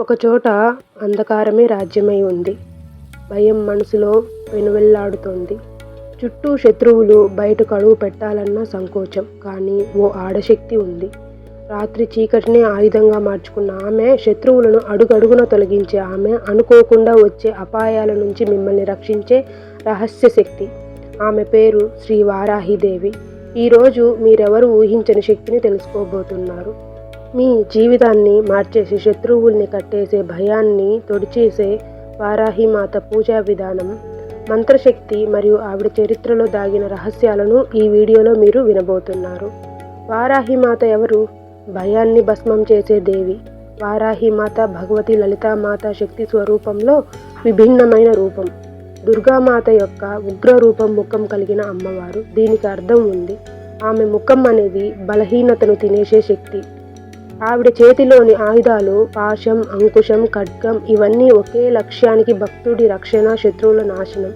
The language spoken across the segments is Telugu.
ఒకచోట అంధకారమే రాజ్యమై ఉంది. భయం మనసులో పెనువెల్లాడుతోంది. చుట్టూ శత్రువులు బయటకు అడుగు పెట్టాలన్న సంకోచం. కానీ ఓ ఆడశక్తి ఉంది. రాత్రి చీకటినే ఆయుధంగా మార్చుకున్న ఆమె, శత్రువులను అడుగడుగున తొలగించే ఆమె, అనుకోకుండా వచ్చే అపాయాల నుంచి మిమ్మల్ని రక్షించే రహస్య శక్తి. ఆమె పేరు శ్రీ వారాహిదేవి ఈరోజు మీరెవరు ఊహించని శక్తిని తెలుసుకోబోతున్నారు. మీ జీవితాన్ని మార్చేసి శత్రువుల్ని కట్టేసే, భయాన్ని తొడిచేసే వారాహిమాత పూజా విధానం, మంత్రశక్తి మరియు ఆవిడ చరిత్రలో దాగిన రహస్యాలను ఈ వీడియోలో మీరు వినబోతున్నారు. వారాహిమాత ఎవరు? భయాన్ని భస్మం చేసే దేవి. వారాహిమాత భగవతి లలితామాత శక్తి స్వరూపంలో విభిన్నమైన రూపం. దుర్గామాత యొక్క ఉగ్ర రూపం ముఖం కలిగిన అమ్మవారు. దీనికి అర్థం ఉంది. ఆమె ముఖం అనేది బలహీనతను తినేసే శక్తి. ఆవిడ చేతిలోని ఆయుధాలు పాశం, అంకుశం, ఖడ్గం ఇవన్నీ ఒకే లక్ష్యానికి భక్తుడి రక్షణ, శత్రువుల నాశనం.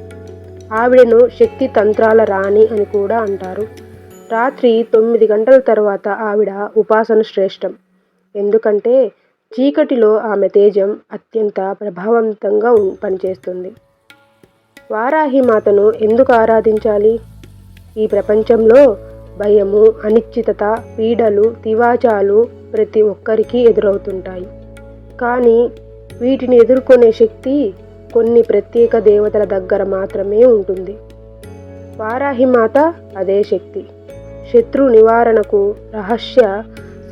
ఆవిడను శక్తి తంత్రాల రాణి అని కూడా అంటారు. రాత్రి తొమ్మిది గంటల తర్వాత ఆవిడ ఉపాసన శ్రేష్టం. ఎందుకంటే చీకటిలో ఆమె తేజం అత్యంత ప్రభావవంతంగా పనిచేస్తుంది. వారాహి మాతను ఎందుకు ఆరాధించాలి? ఈ ప్రపంచంలో భయము, అనిశ్చితత, పీడలు, తివాచాలు ప్రతి ఒక్కరికి ఎదురవుతుంటాయి. కానీ వీటిని ఎదుర్కొనే శక్తి కొన్ని ప్రత్యేక దేవతల దగ్గర మాత్రమే ఉంటుంది. వారాహిమాత అదే శక్తి. శత్రు నివారణకు, రహస్య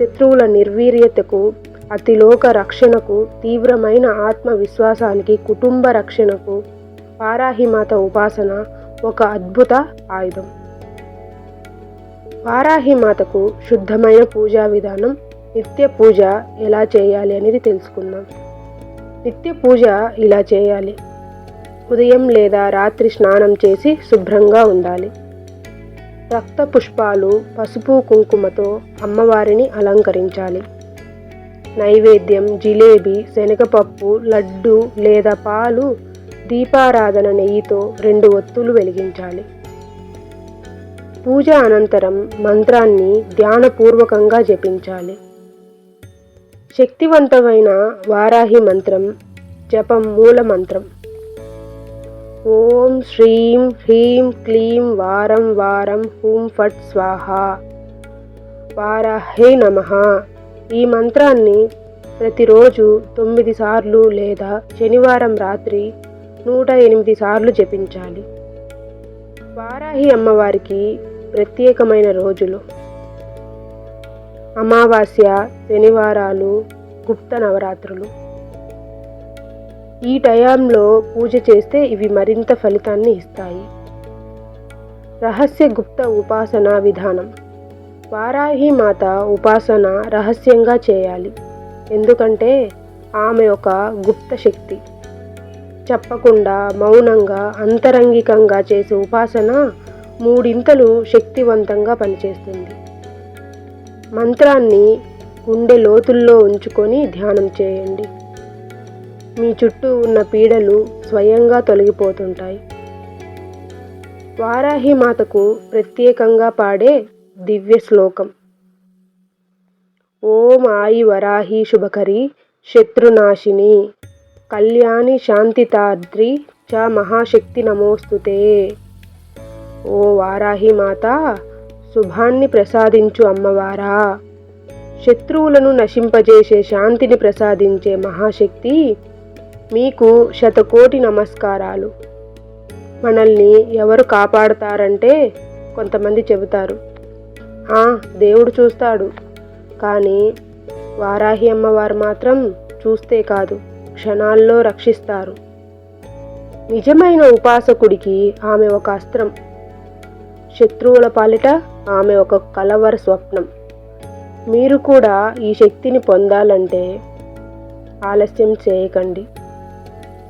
శత్రువుల నిర్వీర్యతకు, అతిలోక రక్షణకు, తీవ్రమైన ఆత్మవిశ్వాసానికి కుటుంబ రక్షణకు వారాహిమాత ఉపాసన ఒక అద్భుత ఆయుధం. వారాహిమాతకు శుద్ధమైన పూజా విధానం, నిత్య పూజ ఎలా చేయాలి అనేది తెలుసుకుందాం. నిత్య పూజ ఇలా చేయాలి. ఉదయం లేదా రాత్రి స్నానం చేసి శుభ్రంగా ఉండాలి. రక్త పుష్పాలు, పసుపు కుంకుమతో అమ్మవారిని అలంకరించాలి. నైవేద్యం జిలేబీ శనగపప్పు, లడ్డు లేదా పాలు దీపారాధన నెయ్యితో రెండు ఒత్తులు వెలిగించాలి. పూజ అనంతరం మంత్రాన్ని ధ్యానపూర్వకంగా జపించాలి. శక్తివంతమైన వారాహి మంత్రం జపం మూల మంత్రం ఓం శ్రీం హ్రీం క్లీం వారం వారం హూం ఫట్ స్వాహా వారాహే నమః ఈ మంత్రాన్ని ప్రతిరోజు తొమ్మిది సార్లు లేదా శనివారం రాత్రి నూట ఎనిమిది సార్లు జపించాలి. వారాహి అమ్మవారికి ప్రత్యేకమైన రోజులు అమావాస్య, శనివారాలు, గుప్త నవరాత్రులు. ఈ టయాంలో పూజ చేస్తే ఇవి మరింత ఫలితాన్ని ఇస్తాయి. రహస్య గుప్త ఉపాసన విధానం వారాహి మాత ఉపాసన రహస్యంగా చేయాలి. ఎందుకంటే ఆమె ఒక గుప్త శక్తి. చెప్పకుండా, మౌనంగా, అంతరంగికంగా చేసే ఉపాసన మూడింతలు శక్తివంతంగా పనిచేస్తుంది. మంత్రాన్ని గుండె లోతుల్లో ఉంచుకొని ధ్యానం చేయండి. మీ చుట్టూ ఉన్న పీడలు స్వయంగా తొలగిపోతుంటాయి. వారాహి మాతకు ప్రత్యేకంగా పాడే దివ్య శ్లోకం ఓం ఆయి వరాహి శుభకరి శత్రునాశిని కళ్యాణి శాంతితాద్రి చ మహాశక్తి నమోస్తుతే ఓ వారాహి మాత శుభాన్ని ప్రసాదించు అమ్మవారా. శత్రువులను నశింపజేసే శాంతిని ప్రసాదించే మహాశక్తి మీకు శతకోటి నమస్కారాలు. మనల్ని ఎవరు కాపాడతారంటే కొంతమంది చెబుతారు. ఆ దేవుడు చూస్తాడు. కానీ వారాహి అమ్మవారు మాత్రం చూస్తే కాదు క్షణాల్లో రక్షిస్తారు. నిజమైన ఉపాసకుడికి ఆమె ఒక అస్త్రం. శత్రువుల పాలిట ఆమె ఒక కలవర స్వప్నం. మీరు కూడా ఈ శక్తిని పొందాలంటే ఆలస్యం చేయకండి.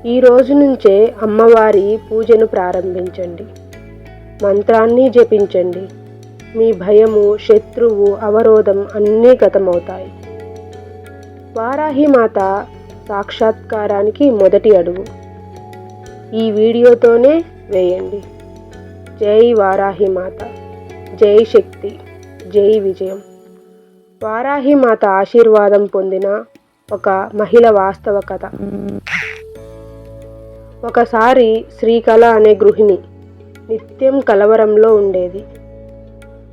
ఈ రోజు నుంచే అమ్మవారి పూజను ప్రారంభించండి. మంత్రాన్ని జపించండి. మీ భయము శత్రువు అవరోధం అన్నీ గతమవుతాయి. వారాహి మాత సాక్షాత్కారానికి మొదటి అడుగు. ఈ వీడియోతోనే వేయండి. జై వారాహి మాత. జై శక్తి. జై విజయం. వారాహి మాత ఆశీర్వాదం పొందిన ఒక మహిళ వాస్తవ కథ. ఒకసారి శ్రీకళ అనే గృహిణి నిత్యం కలవరంలో ఉండేది.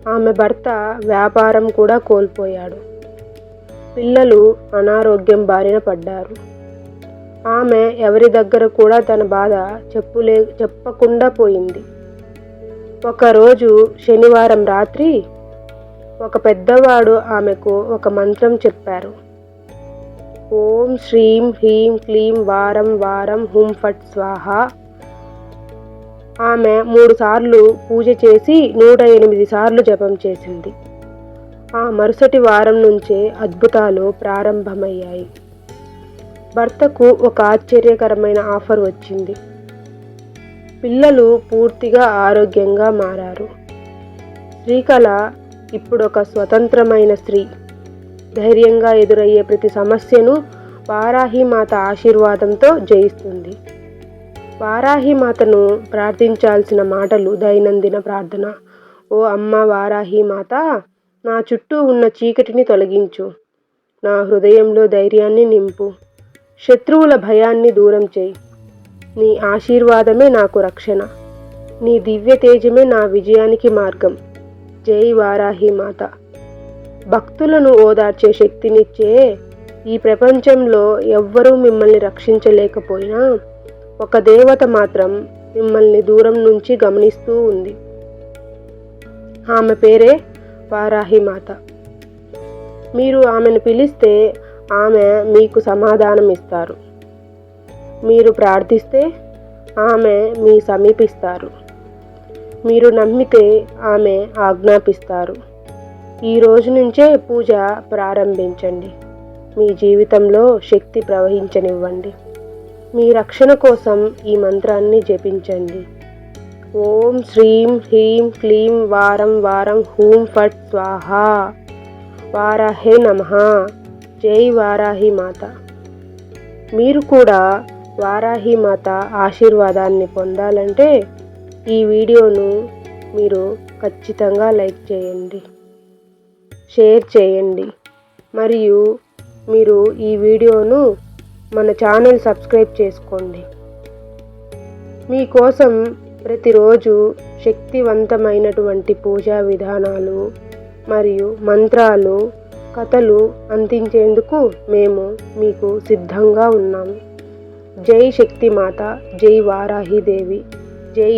ఆమె భర్త వ్యాపారం కూడా కోల్పోయాడు. పిల్లలు అనారోగ్యం బారిన పడ్డారు. ఆమె ఎవరి దగ్గర కూడా తన బాధ చెప్పులే చెప్పకుండా పోయింది. ఒకరోజు శనివారం రాత్రి ఒక పెద్దవాడు ఆమెకు ఒక మంత్రం చెప్పారు. ఓం శ్రీం హ్రీం క్లీం వారం వారం హుం ఫట్ స్వాహ. ఆమె మూడు సార్లు పూజ చేసి నూట ఎనిమిది సార్లు జపం చేసింది. ఆ మరుసటి వారం నుంచే అద్భుతాలు ప్రారంభమయ్యాయి. భర్తకు ఒక ఆశ్చర్యకరమైన ఆఫర్ వచ్చింది. పిల్లలు పూర్తిగా ఆరోగ్యంగా మారారు. శ్రీకళ ఇప్పుడు ఒక స్వతంత్రమైన స్త్రీ. ధైర్యంగా ఎదురయ్యే ప్రతి సమస్యను వారాహిమాత ఆశీర్వాదంతో జయిస్తుంది. వారాహిమాతను ప్రార్థించాల్సిన మాటలు దైనందిన ప్రార్థన. ఓ అమ్మ వారాహిమాత నా చుట్టూ ఉన్న చీకటిని తొలగించు. నా హృదయంలో ధైర్యాన్ని నింపు. శత్రువుల భయాన్ని దూరం చేయి. నీ ఆశీర్వాదమే నాకు రక్షణ. నీ దివ్య తేజమే నా విజయానికి మార్గం. జై వారాహి మాత. భక్తులను ఓదార్చే శక్తినిచ్చే ఈ ప్రపంచంలో ఎవ్వరూ మిమ్మల్ని రక్షించలేకపోయినా ఒక దేవత మాత్రం మిమ్మల్ని దూరం నుంచి గమనిస్తూ ఉంది. ఆమె పేరే వారాహి మాత. మీరు ఆమెను పిలిస్తే ఆమె మీకు సమాధానం ఇస్తారు మీరు ప్రార్థిస్తే ఆమె మీ సమీపిస్తారు. మీరు నమ్మితే ఆమె ఆజ్ఞాపిస్తారు. ఈ రోజు నుంచే పూజ ప్రారంభించండి. మీ జీవితంలో శక్తి ప్రవహించనివ్వండి. మీ రక్షణ కోసం ఈ మంత్రాన్ని జపించండి. ఓం శ్రీం హ్రీం క్లీం వారం వారం హూం ఫట్ స్వాహ. వారాహే నమ. జై వారాహి మాత. మీరు కూడా వారాహి మాత ఆశీర్వాదాన్ని పొందాలంటే ఈ వీడియోను మీరు ఖచ్చితంగా లైక్ చేయండి షేర్ చేయండి. మరియు మీరు ఈ వీడియోను మన ఛానల్ సబ్స్క్రైబ్ చేసుకోండి. మీకోసం ప్రతిరోజు శక్తివంతమైనటువంటి పూజా విధానాలు మరియు మంత్రాలు కథలు అందించేందుకు మేము మీకు సిద్ధంగా ఉన్నాము జై శక్తిమాత జై వారాహిదేవి జై